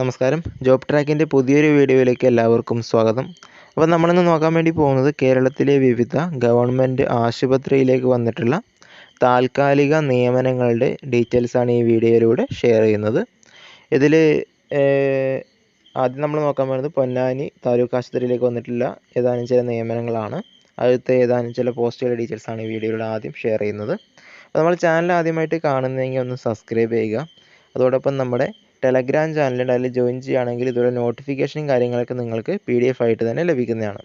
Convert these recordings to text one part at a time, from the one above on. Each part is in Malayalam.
നമസ്കാരം. ജോബ് ട്രാക്കിന്റെ പുതിയൊരു വീഡിയോയിലേക്ക് എല്ലാവർക്കും സ്വാഗതം. അപ്പോൾ നമ്മളിന്ന് നോക്കാൻ വേണ്ടി പോകുന്നത് കേരളത്തിലെ വിവിധ ഗവൺമെന്റ് ആശുപത്രിയിലേക്ക് വന്നിട്ടുള്ള താൽക്കാലിക നിയമനങ്ങളുടെ ഡീറ്റെയിൽസാണ് ഈ വീഡിയോയിലൂടെ ഷെയർ ചെയ്യുന്നത്. ഇതിൽ ആദ്യം നമ്മൾ നോക്കാൻ പോകുന്നത് പൊന്നാനി താലൂക്ക് ആശുപത്രിയിലേക്ക് വന്നിട്ടുള്ള ഏതാനും ചില നിയമനങ്ങളാണ്. അടുത്ത ഏതാനും ചില പോസ്റ്റുകളുടെ ഡീറ്റെയിൽസാണ് ഈ വീഡിയോയിലൂടെ ആദ്യം ഷെയർ ചെയ്യുന്നത്. അപ്പോൾ നമ്മൾ ചാനൽ ആദ്യമായിട്ട് കാണുന്നതെങ്കിൽ ഒന്ന് സബ്സ്ക്രൈബ് ചെയ്യുക. അതോടൊപ്പം നമ്മുടെ ടെലഗ്രാം ചാനലുണ്ട് അതിൽ ജോയിൻ ചെയ്യുകയാണെങ്കിൽ ഇതുപോലെ നോട്ടിഫിക്കേഷനും കാര്യങ്ങളൊക്കെ നിങ്ങൾക്ക് പി ഡി എഫ് ആയിട്ട് തന്നെ ലഭിക്കുന്നതാണ്.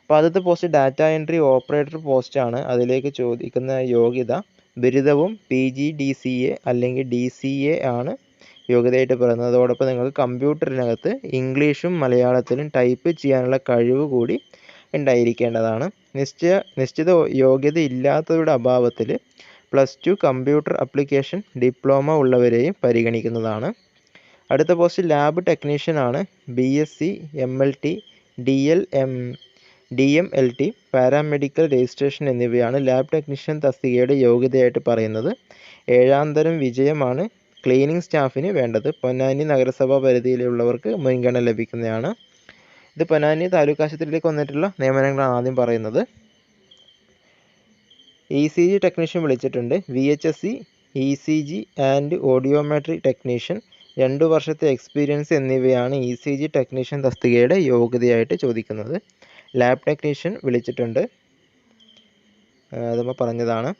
അപ്പോൾ ആദ്യത്തെ പോസ്റ്റ് ഡാറ്റ എൻട്രി ഓപ്പറേറ്റർ പോസ്റ്റാണ് അതിലേക്ക് ചോദിക്കുന്ന യോഗ്യത ബിരുദവും P G D C A അല്ലെങ്കിൽ ഡി സി എ ആണ് യോഗ്യതയായിട്ട് പറയുന്നത്. അതോടൊപ്പം നിങ്ങൾക്ക് കമ്പ്യൂട്ടറിനകത്ത് ഇംഗ്ലീഷും മലയാളത്തിലും ടൈപ്പ് ചെയ്യാനുള്ള കഴിവ് കൂടി ഉണ്ടായിരിക്കേണ്ടതാണ്. നിശ്ചയ നിശ്ചിത യോഗ്യത ഇല്ലാത്തവരുടെ അഭാവത്തിൽ plus two computer application diploma ഉള്ളവരെയും പരിഗണിക്കുന്നതാണ്. അടുത്ത പോസ്റ്റ് ലാബ് ടെക്നീഷ്യൻ ആണ് B S C M L T D L M D M L T paramedical registration എന്നിവയാണ് ലാബ് ടെക്നീഷ്യൻ തസ്തികയുടെ യോഗ്യതയായിട്ട് പറയുന്നത്. ഏഴാം തരം വിജയമാണ് ക്ലീനിങ് സ്റ്റാഫിന് വേണ്ടത്. പൊന്നാനി നഗരസഭാ പരിധിയിലുള്ളവർക്ക് മുൻഗണന ലഭിക്കുന്നതാണ്. ഇത് പൊന്നാനി താലൂക്ക് ആശുപത്രിയിലേക്ക് വന്നിട്ടുള്ള നിയമനങ്ങളാണ് ആദ്യം പറയുന്നത്. ഇ സി ജി ടെക്നീഷ്യൻ വിളിച്ചിട്ടുണ്ട്. V H S C E C G and audiometry technician രണ്ട് വർഷത്തെ എക്സ്പീരിയൻസ് എന്നിവയാണ് ഇ സി ജി ടെക്നീഷ്യൻ തസ്തികയുടെ യോഗ്യതയായിട്ട് ചോദിക്കുന്നത്. ലാബ് ടെക്നീഷ്യൻ വിളിച്ചിട്ടുണ്ട്. അതുമ്പോൾ പറഞ്ഞതാണ്.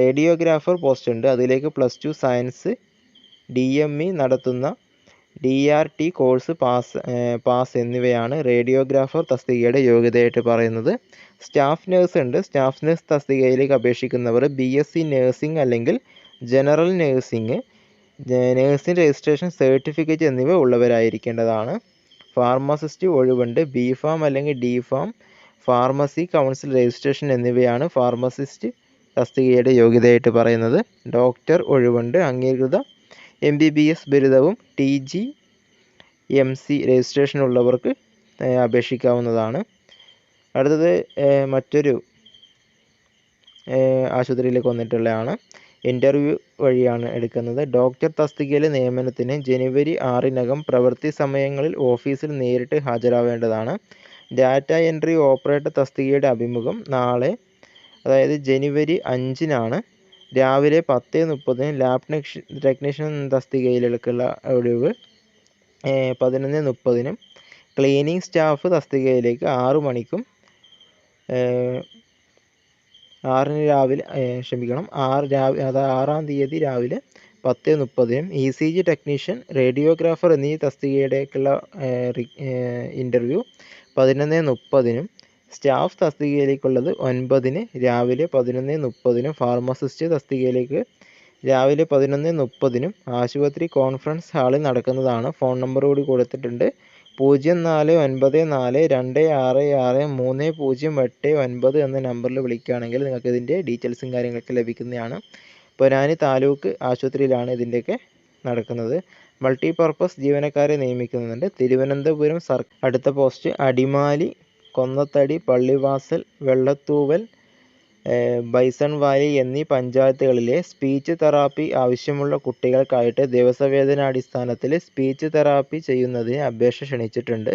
റേഡിയോഗ്രാഫർ പോസ്റ്റ് ഉണ്ട്. അതിലേക്ക് plus two science D M E നടത്തുന്ന D R T course pass pass എന്നിവയാണ് റേഡിയോഗ്രാഫർ തസ്തികയുടെ യോഗ്യതയായിട്ട് പറയുന്നത്. സ്റ്റാഫ് നേഴ്സ് ഉണ്ട്. സ്റ്റാഫ് നേഴ്സ് തസ്തികയിലേക്ക് അപേക്ഷിക്കുന്നവർ ബി എസ് സി നേഴ്സിംഗ് അല്ലെങ്കിൽ general nursing nursing registration certificate എന്നിവ ഉള്ളവരായിരിക്കേണ്ടതാണ്. ഫാർമസിസ്റ്റ് ഒഴിവുണ്ട്. ബി ഫാം അല്ലെങ്കിൽ D pharm pharmacy council registration എന്നിവയാണ് ഫാർമസിസ്റ്റ് തസ്തികയുടെ യോഗ്യതയായിട്ട് പറയുന്നത്. ഡോക്ടർ ഒഴിവുണ്ട്. അംഗീകൃത എം ബി ബി എസ് ബിരുദവും T G M C registration ഉള്ളവർക്ക് അപേക്ഷിക്കാവുന്നതാണ്. അടുത്തത് മറ്റൊരു ആശുപത്രിയിലേക്ക് വന്നിട്ടുള്ളതാണ്. ഇന്റർവ്യൂ വഴിയാണ് എടുക്കുന്നത്. ഡോക്ടർ തസ്തികയിലെ നിയമനത്തിന് ജനുവരി ആറിനകം പ്രവൃത്തി സമയങ്ങളിൽ ഓഫീസിൽ നേരിട്ട് ഹാജരാവേണ്ടതാണ്. ഡാറ്റ എൻട്രി ഓപ്പറേറ്റർ തസ്തികയുടെ അഭിമുഖം നാളെ അതായത് ജനുവരി അഞ്ചിനാണ്. രാവിലെ പത്ത് മുപ്പതിന് ലാബ് ടെക്നീഷ്യൻ തസ്തികയിലേക്കുള്ള ഒഴിവ് പതിനൊന്ന് മുപ്പതിനും. ക്ലീനിങ് സ്റ്റാഫ് തസ്തികയിലേക്ക് ആറു മണിക്കും ആറിന് രാവിലെ ക്ഷമിക്കണം ആറ് രാവിലെ അത് ആറാം തീയതി രാവിലെ പത്ത് മുപ്പതിനും E C G technician radiographer എന്നീ തസ്തികയുടേക്കുള്ള ഇന്റർവ്യൂ പതിനൊന്ന് മുപ്പതിനും സ്റ്റാഫ് തസ്തികയിലേക്കുള്ളത് ഒൻപതിന് രാവിലെ പതിനൊന്ന് മുപ്പതിനും ഫാർമസിസ്റ്റ് തസ്തികയിലേക്ക് രാവിലെ പതിനൊന്ന് മുപ്പതിനും ആശുപത്രി കോൺഫറൻസ് ഹാളിൽ നടക്കുന്നതാണ്. ഫോൺ നമ്പർ കൂടി കൊടുത്തിട്ടുണ്ട്. പൂജ്യം നാല് ഒൻപത് നാല് രണ്ട് ആറ് ആറ് മൂന്ന് പൂജ്യം എട്ട് ഒൻപത് എന്ന നമ്പറിൽ വിളിക്കുകയാണെങ്കിൽ നിങ്ങൾക്ക് ഇതിന്റെ ഡീറ്റെയിൽസും കാര്യങ്ങളൊക്കെ ലഭിക്കുന്നതാണ്. പൊന്നാനി താലൂക്ക് ആശുപത്രിയിലാണ് ഇതിന്റെയൊക്കെ നടക്കുന്നത്. മൾട്ടി പർപ്പസ് ജീവനക്കാരെ നിയമിക്കുന്നുണ്ട്. തിരുവനന്തപുരം സർ അടുത്ത post Adimali Konnathadi Pallivasal Vellathooval Bison Valley എന്നീ പഞ്ചായത്തുകളിലെ സ്പീച്ച് തെറാപ്പി ആവശ്യമുള്ള കുട്ടികൾക്കായിട്ട് ദിവസവേതനാടിസ്ഥാനത്തിൽ സ്പീച്ച് തെറാപ്പി ചെയ്യുന്നതിന് അപേക്ഷ ക്ഷണിച്ചിട്ടുണ്ട്.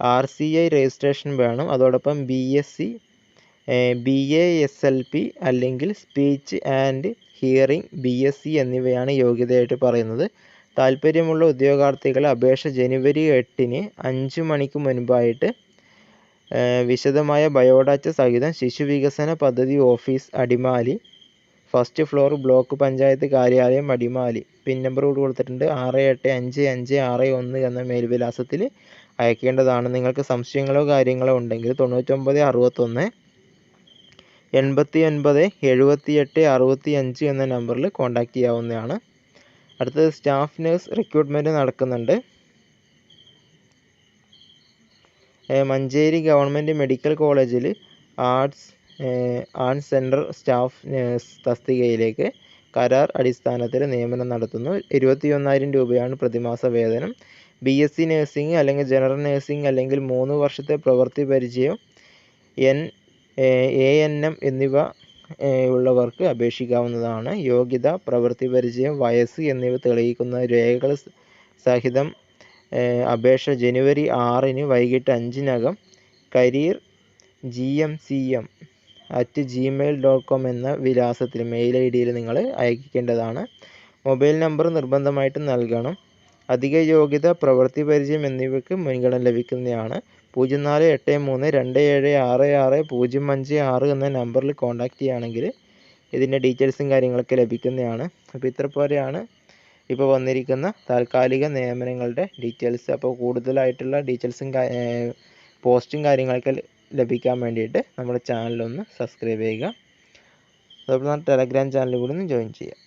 ആർ സി ഐ രജിസ്ട്രേഷൻ വേണം. അതോടൊപ്പം B S C B A S L P അല്ലെങ്കിൽ speech and hearing B S C എന്നിവയാണ് യോഗ്യതയായിട്ട് പറയുന്നത്. താല്പര്യമുള്ള ഉദ്യോഗാർത്ഥികൾ അപേക്ഷ ജനുവരി എട്ടിന് അഞ്ച് മണിക്ക് മുൻപായിട്ട് വിശദമായ ബയോഡാറ്റ സഹിതം ശിശു വികസന പദ്ധതി office Adimali. First floor block panchayat കാര്യാലയം അടിമാലി. പിൻ നമ്പർ കൂടി കൊടുത്തിട്ടുണ്ട്. ആറ് എട്ട് അഞ്ച് അഞ്ച് ആറ് ഒന്ന് എന്ന മേൽവിലാസത്തിൽ അയക്കേണ്ടതാണ്. നിങ്ങൾക്ക് സംശയങ്ങളോ കാര്യങ്ങളോ ഉണ്ടെങ്കിൽ തൊണ്ണൂറ്റൊമ്പത് അറുപത്തൊന്ന് എൺപത്തി ഒൻപത് എഴുപത്തിയെട്ട് അറുപത്തി അഞ്ച് എന്ന നമ്പറിൽ കോൺടാക്റ്റ് ചെയ്യാവുന്നതാണ്. അടുത്തത് സ്റ്റാഫ് നേഴ്സ് റിക്രൂട്ട്മെന്റ് നടക്കുന്നുണ്ട്. മഞ്ചേരി ഗവൺമെന്റ് മെഡിക്കൽ കോളേജിൽ arts arts centre staff nurse തസ്തികയിലേക്ക് കരാർ അടിസ്ഥാനത്തിൽ നിയമനം നടത്തുന്നു. ഇരുപത്തി ഒന്നായിരം രൂപയാണ് പ്രതിമാസ വേതനം. ബി എസ് സി നഴ്സിംഗ് അല്ലെങ്കിൽ ജനറൽ നഴ്സിംഗ് അല്ലെങ്കിൽ മൂന്ന് വർഷത്തെ പ്രവൃത്തി പരിചയം എൻ എ എൻ എം എന്നിവ ഉള്ളവർക്ക് അപേക്ഷിക്കാവുന്നതാണ്. യോഗ്യത പ്രവൃത്തി പരിചയം വയസ്സ് എന്നിവ തെളിയിക്കുന്ന രേഖകൾ സഹിതം അപേക്ഷ ജനുവരി ആറിന് വൈകിട്ട് അഞ്ചിനകം career G M C M at Gmail dot com എന്ന വിലാസത്തിൽ മെയിൽ ഐ ഡിയിൽ നിങ്ങൾ അയക്കേണ്ടതാണ്. മൊബൈൽ നമ്പർ നിർബന്ധമായിട്ടും നൽകണം. അധിക യോഗ്യത പ്രവൃത്തി പരിചയം എന്നിവയ്ക്ക് മുൻഗണന ലഭിക്കുന്നതാണ്. പൂജ്യം നാല് എട്ട് മൂന്ന് രണ്ട് ഏഴ് ആറ് ആറ് പൂജ്യം അഞ്ച് ആറ് എന്ന നമ്പറിൽ കോൺടാക്റ്റ് ചെയ്യുകയാണെങ്കിൽ ഇതിന്റെ ഡീറ്റെയിൽസും കാര്യങ്ങളൊക്കെ ലഭിക്കുന്നതാണ്. അപ്പോൾ ഇത്ര പോലെയാണ് ഇപ്പോൾ വന്നിരിക്കുന്ന താൽക്കാലിക നിയമനങ്ങളുടെ ഡീറ്റെയിൽസ് അപ്പോൾ കൂടുതലായിട്ടുള്ള ഡീറ്റെയിൽസും പോസ്റ്റും കാര്യങ്ങളൊക്കെ ലഭിക്കാൻ വേണ്ടിയിട്ട് നമ്മുടെ ചാനലൊന്ന് സബ്സ്ക്രൈബ് ചെയ്യുക. അതുപോലെ തന്നെ ടെലഗ്രാം ചാനൽ കൂടി ഒന്ന് ജോയിൻ ചെയ്യുക.